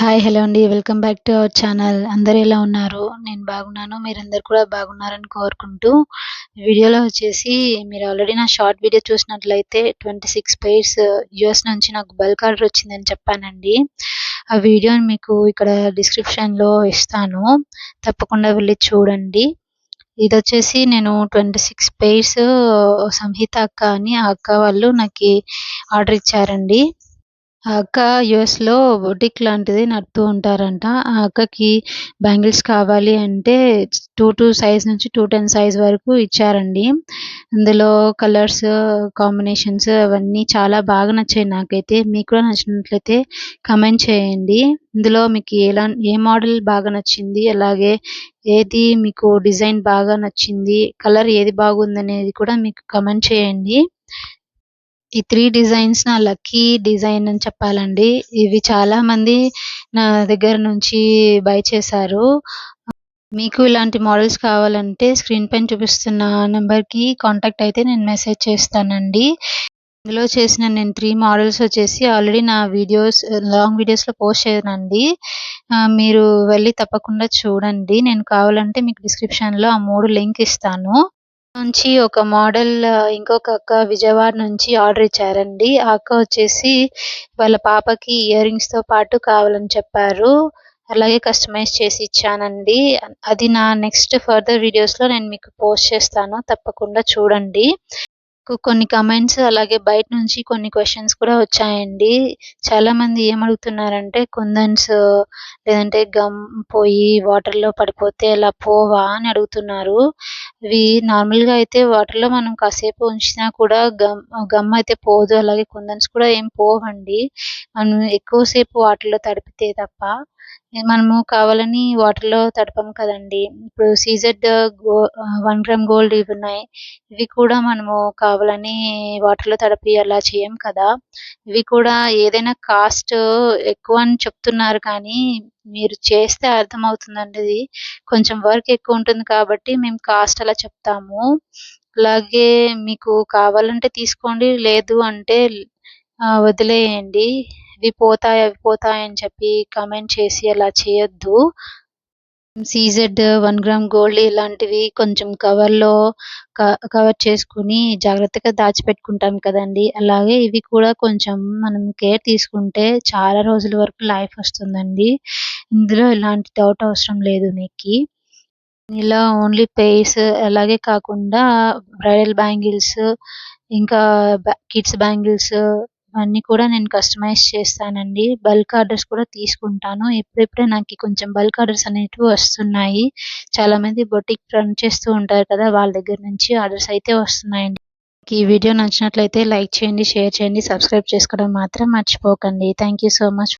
Hi hello అండి. Welcome back to our channel అందరు ఎలా ఉన్నారు? నేను బాగున్నాను. మీరందరు కూడా బాగున్నారని కోరుకుంటూ వీడియోలో వచ్చేసి మీరు ఆల్రెడీ నా షార్ట్ వీడియో చూసినట్లయితే ట్వంటీ సిక్స్ పేర్స్ యూఎస్ నుంచి నాకు బల్క్ ఆర్డర్ వచ్చిందని చెప్పానండి. ఆ వీడియోని మీకు ఇక్కడ డిస్క్రిప్షన్లో ఇస్తాను. తప్పకుండా వెళ్ళి చూడండి. ఇది వచ్చేసి నేను ట్వంటీ సిక్స్ పేర్స్ సంహిత అక్క అని ఆ అక్క వాళ్ళు నాకు ఆర్డర్ ఇచ్చారండి. ఆ అక్క యూఎస్‌లో బొటిక్ లాంటిది నడుపుతూ ఉంటారంట. ఆ అక్కకి బ్యాంగిల్స్ కావాలి అంటే టూ టూ సైజ్ నుంచి టూ టెన్ సైజ్ వరకు ఇచ్చారండి. అందులో కలర్స్, కాంబినేషన్స్ అవన్నీ చాలా బాగా నచ్చాయి నాకైతే. మీకు కూడా నచ్చినట్లయితే కమెంట్ చేయండి. ఇందులో మీకు ఎలా ఏ మోడల్ బాగా నచ్చింది? అలాగే ఏది మీకు డిజైన్ బాగా నచ్చింది? కలర్ ఏది బాగుందనేది కూడా మీకు కమెంట్ చేయండి. ఈ త్రీ డిజైన్స్ నా లక్కీ డిజైన్ అని చెప్పాలండి. ఇవి చాలా మంది నా దగ్గర నుంచి బై చేశారు. మీకు ఇలాంటి మోడల్స్ కావాలంటే స్క్రీన్ పైన చూపిస్తున్న నెంబర్కి కాంటాక్ట్ అయితే నేను మెసేజ్ చేస్తానండి. ఇందులో చేసిన నేను త్రీ మోడల్స్ వచ్చేసి ఆల్రెడీ నా వీడియోస్ లాంగ్ వీడియోస్లో పోస్ట్ చేయనండి. మీరు వెళ్ళి తప్పకుండా చూడండి. నేను కావాలంటే మీకు డిస్క్రిప్షన్లో ఆ మూడు లింక్ ఇస్తాను. నుంచి ఒక మోడల్ ఇంకొక అక్క విజయవాడ నుంచి ఆర్డర్ ఇచ్చారండి. ఆ అక్క వచ్చేసి వాళ్ళ పాపకి ఇయర్ రింగ్స్తో పాటు కావాలని చెప్పారు. అలాగే కస్టమైజ్ చేసి ఇచ్చానండి. అది నా నెక్స్ట్ ఫర్దర్ వీడియోస్లో నేను మీకు పోస్ట్ చేస్తాను. తప్పకుండా చూడండి. కొన్ని కమెంట్స్ అలాగే బయట నుంచి కొన్ని క్వశ్చన్స్ కూడా వచ్చాయండి. చాలా మంది ఏమడుగుతున్నారంటే కుందన్స్ లేదంటే గమ్ పోయి వాటర్లో పడిపోతే అలా పోవా? అని అడుగుతున్నారు. ఇవి నార్మల్గా అయితే వాటర్లో మనం కాసేపు ఉంచినా కూడా గమ్ గమ్ అయితే పోదు. అలాగే కుందన్స్ కూడా ఏం పోవండి. మనం ఎక్కువసేపు వాటర్లో తడిపితే తప్ప మనము కావాలని వాటర్లో తడపం కదండి. ఇప్పుడు CZ go one gram gold ఇవి ఉన్నాయి. ఇవి కూడా మనము కావాలని వాటర్లో తడిపి అలా చేయం కదా. ఇవి కూడా ఏదైనా కాస్ట్ ఎక్కువ అని చెప్తున్నారు కానీ మీరు చేస్తే అర్థం అవుతుందండి ఇది కొంచెం వర్క్ ఎక్కువ ఉంటుంది కాబట్టి మేము కాస్ట్ అలా చెప్తాము. అలాగే మీకు కావాలంటే తీసుకోండి లేదు అంటే వదిలేయండి. ఇవి పోతాయి అవి పోతాయి అని చెప్పి కమెంట్ చేసి అలా చేయొద్దు. సీజెడ్ వన్ గ్రామ్ గోల్డ్ ఇలాంటివి కొంచెం కవర్లో కవర్ చేసుకుని జాగ్రత్తగా దాచిపెట్టుకుంటాం కదండి. అలాగే ఇవి కూడా కొంచెం మనం కేర్ తీసుకుంటే చాలా రోజుల వరకు లైఫ్ వస్తుందండి. ఇందులో ఎలాంటి డౌట్ అవసరం లేదు మీకు. ఇలా ఓన్లీ పేస్ అలాగే కాకుండా బ్రైడల్ బ్యాంగిల్స్ ఇంకా కిడ్స్ బ్యాంగిల్స్ అన్ని కూడా నేను కస్టమైజ్ చేస్తానండి. బల్క్ ఆర్డర్స్ కూడా తీసుకుంటాను. ఇప్పుడిప్పుడే నాకు కొంచెం బల్క్ ఆర్డర్స్ అనేటివి వస్తున్నాయి. చాలా మంది బొటిక్ రన్ చేస్తూ ఉంటారు కదా వాళ్ళ దగ్గర నుంచి ఆర్డర్స్ అయితే వస్తున్నాయండి. ఈ వీడియో నచ్చినట్లయితే లైక్ చేయండి షేర్ చేయండి సబ్స్క్రైబ్ చేసుకోవడం మాత్రం మర్చిపోకండి. Thank so much